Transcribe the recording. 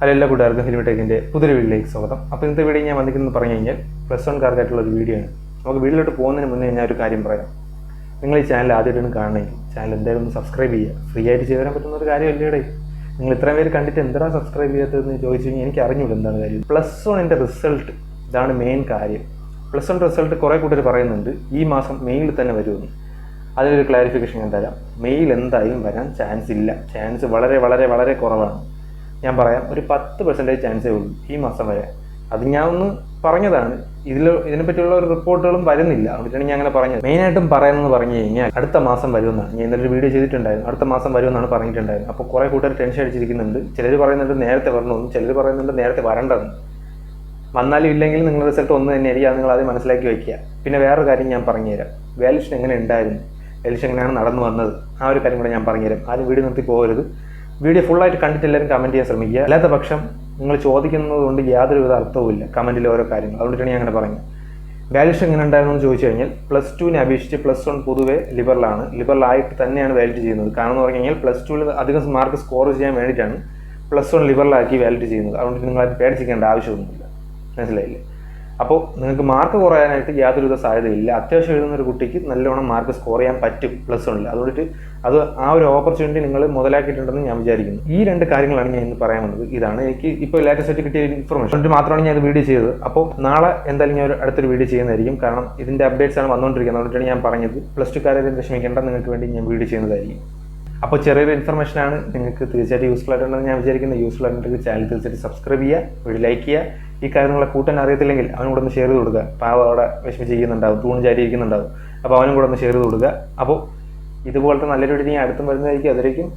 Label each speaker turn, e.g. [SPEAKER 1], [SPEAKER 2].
[SPEAKER 1] Hello എല്ലാ കൂട്ടുകാർക്കും film ടെക്കിന്റെ പുതിയൊരു വീഡിയോയിലേക്ക് സ്വാഗതം. അപ്പോൾ ഇന്നത്തെ വീഡിയോ ഞാൻ വന്നിരിക്കുന്നത് പറഞ്ഞു കഴിഞ്ഞാൽ പ്ലസ് വൺകാർക്കായിട്ടുള്ള ഒരു വീഡിയോ ആണ്. നമുക്ക് വീട്ടിലോട്ട് പോകുന്നതിന് മുന്നേ ഞാൻ ഒരു കാര്യം പറയാം. നിങ്ങൾ ഈ ചാനൽ ആദ്യമായിട്ടാണ് കാണണമെങ്കിൽ ചാനൽ എന്തായാലും ഒന്ന് സബ്സ്ക്രൈബ് ചെയ്യുക. ഫ്രീ ആയിട്ട് ചെയ്തു തരാൻ പറ്റുന്ന ഒരു കാര്യമല്ലേടെ നിങ്ങൾ ഇത്രയും പേര് കണ്ടിട്ട് എന്താ സബ്സ്ക്രൈബ് ചെയ്യാത്തതെന്ന് ചോദിച്ചു കഴിഞ്ഞാൽ എനിക്ക് അറിഞ്ഞൂടെ എന്താണ് കാര്യം. പ്ലസ് വണ്ണിന്റെ റിസൾട്ട് ഇതാണ് മെയിൻ കാര്യം. പ്ലസ് വൺ റിസൾട്ട് കുറേ കൂട്ടർ പറയുന്നുണ്ട്. ഈ മാസം മെയിൽ തന്നെ വരുമെന്ന്. അതിനൊരു ക്ലാരിഫിക്കേഷൻ ഞാൻ തരാം. മെയിൽ എന്തായാലും വരാൻ ചാൻസ് ഇല്ല. ചാൻസ് വളരെ വളരെ വളരെ കുറവാണ്. ഞാൻ പറയാം ഒരു പത്ത് പെർസെന്റേജ് ചാൻസേ ഉള്ളൂ ഈ മാസം വരെ. അത് ഞാൻ ഒന്ന് പറഞ്ഞതാണ്. ഇതിൽ ഇതിനെപ്പറ്റിയുള്ള ഒരു റിപ്പോർട്ടുകളും വരുന്നില്ല. അതുകൊണ്ടാണ് ഞാൻ അങ്ങനെ പറഞ്ഞത്. മെയിനായിട്ടും പറയുന്നത് പറഞ്ഞു കഴിഞ്ഞാൽ അടുത്ത മാസം വരുമെന്നാണ്. ഞാൻ ഇന്നലെ ഒരു വീഡിയോ ചെയ്തിട്ടുണ്ടായിരുന്നു. അടുത്ത മാസം വരുമെന്നാണ് പറഞ്ഞിട്ടുണ്ടായിരുന്നത്. അപ്പോൾ കുറേ കൂട്ടർ ടെൻഷൻ അടിച്ചിരിക്കുന്നുണ്ട്. ചിലർ പറയുന്നുണ്ട് നേരത്തെ വരണമെന്നും. ചിലർ പറയുന്നുണ്ട് നേരത്തെ വരണ്ടെന്ന്. വന്നാലും ഇല്ലെങ്കിൽ നിങ്ങളുടെ റിസൾട്ട് ഒന്ന് തന്നെയായിരിക്കും അത് നിങ്ങൾ ആദ്യം മനസ്സിലാക്കി വയ്ക്കുക. പിന്നെ വേറൊരു കാര്യം ഞാൻ പറഞ്ഞുതരാം. വാല്യൂഷൻ എങ്ങനെ ഉണ്ടായിരുന്നു? വാല്യൂഷൻ എങ്ങനെയാണ് നടന്നു വന്നത്? ആ ഒരു കാര്യം കൂടെ ഞാൻ പറഞ്ഞുതരാം. ആരും വീട് നിർത്തി പോകരുത്. വീഡിയോ ഫുള്ളായിട്ട് കണ്ടിട്ട് എല്ലാവരും കമന്റ് ചെയ്യാൻ ശ്രമിക്കുക. അല്ലാത്ത പക്ഷം നിങ്ങൾ ചോദിക്കുന്നത് കൊണ്ട് യാതൊരുവിധ അർത്ഥവുമില്ല കമന്റിൽ ഓരോ കാര്യങ്ങൾ. അതുകൊണ്ടിട്ടാണ് ഞാൻ അങ്ങനെ പറഞ്ഞത് വാല്യൂഷൻ എങ്ങനെ ഉണ്ടായിരുന്നു എന്ന് ചോദിച്ചു കഴിഞ്ഞാൽ പ്ലസ് ടുവിനെ അപേക്ഷിച്ച് പ്ലസ് വൺ പൊതുവെ ലിബറലാണ് ലിബറലായിട്ട് തന്നെയാണ് വാലിഡ് ചെയ്യുന്നത്. കാരണം എന്ന് പറഞ്ഞു കഴിഞ്ഞാൽ പ്ലസ് ടുവിൽ അധികം മാർക്ക് സ്കോർ ചെയ്യാൻ വേണ്ടിയിട്ടാണ് പ്ലസ് വൺ ലിബറലാക്കി വാലിഡ് ചെയ്യുന്നത്. അതുകൊണ്ട് നിങ്ങൾ അത് പേടിച്ചിരിക്കേണ്ട ആവശ്യമൊന്നുമില്ല. മനസ്സിലായില്ലേ? അപ്പോൾ നിങ്ങൾക്ക് മാർക്ക് കുറയാനായിട്ട് യാതൊരുവിധ സാധ്യതയില്ല. അത്യാവശ്യം എഴുതുന്ന ഒരു കുട്ടിക്ക് നല്ലോണം മാർക്ക് സ്കോർ ചെയ്യാൻ പറ്റും പ്ലസ് വണ്ണിൽ അതുകൊണ്ടിട്ട് അത് ആ ഒരു ഓപ്പർച്യൂണിറ്റി നിങ്ങൾ മുതലാക്കിയിട്ടുണ്ടെന്ന് ഞാൻ വിചാരിക്കുന്നു. ഈ രണ്ട് കാര്യങ്ങളാണ് ഞാൻ ഇന്ന് പറയാൻ വന്നത്. ഇതാണ് എനിക്ക് ഇപ്പോൾ ലേറ്റസ്റ്റ് ആയിട്ട് കിട്ടിയ ഇൻഫർമേഷൻ അതുകൊണ്ട് മാത്രമാണ് ഞാൻ ഇത് വീഡിയോ ചെയ്തത്. അപ്പോൾ നാളെ എന്തായാലും ഞാൻ ഒരു അടുത്തൊരു വീഡിയോ ചെയ്യുന്നതായിരിക്കും. കാരണം ഇതിന്റെ അപ്ഡേറ്റ്സ് ആണ് വന്നുകൊണ്ടിരിക്കുന്നത്. അതുകൊണ്ടാണ് ഞാൻ പറഞ്ഞത്. പ്ലസ് ടു കാര്യം വിഷമിക്കേണ്ട. നിങ്ങൾക്ക് വേണ്ടി ഞാൻ വീഡിയോ ചെയ്യുന്നതായിരിക്കും. അപ്പോൾ ചെറിയൊരു ഇൻഫർമേഷൻ ആണ്. നിങ്ങൾക്ക് തീർച്ചയായിട്ടും യൂസ്ഫുൾ ആയിട്ടുണ്ടെന്ന് ഞാൻ വിചാരിക്കുന്നത് യൂസ്ഫുൾ ആയിട്ടുണ്ടെങ്കിൽ ചാനൽ തീർച്ചയായിട്ടും സബ്സ്ക്രൈബ് ചെയ്യുക ഒരു ലൈക്ക് ചെയ്യുക. ഈ കാര്യങ്ങളെ കൂട്ടാൻ അറിയത്തില്ലെങ്കിൽ അവനും കൂടെ ഒന്ന് ഷെയർ ചെയ്ത് കൊടുക്കുക. പാവ അവിടെ വിഷമിച്ച് ചെയ്യുന്നുണ്ടാവും തൂണ് ചാരി ഇരിക്കുന്നുണ്ടാവും. അപ്പോൾ അവനും കൂടെ ഒന്ന് ഷെയർ ചെയ്ത് കൊടുക്കുക. അപ്പോൾ ഇതുപോലത്തെ നല്ലൊരു വീഡിയോ അടുത്തും വരുന്നതായിരിക്കും. അതിലേക്കും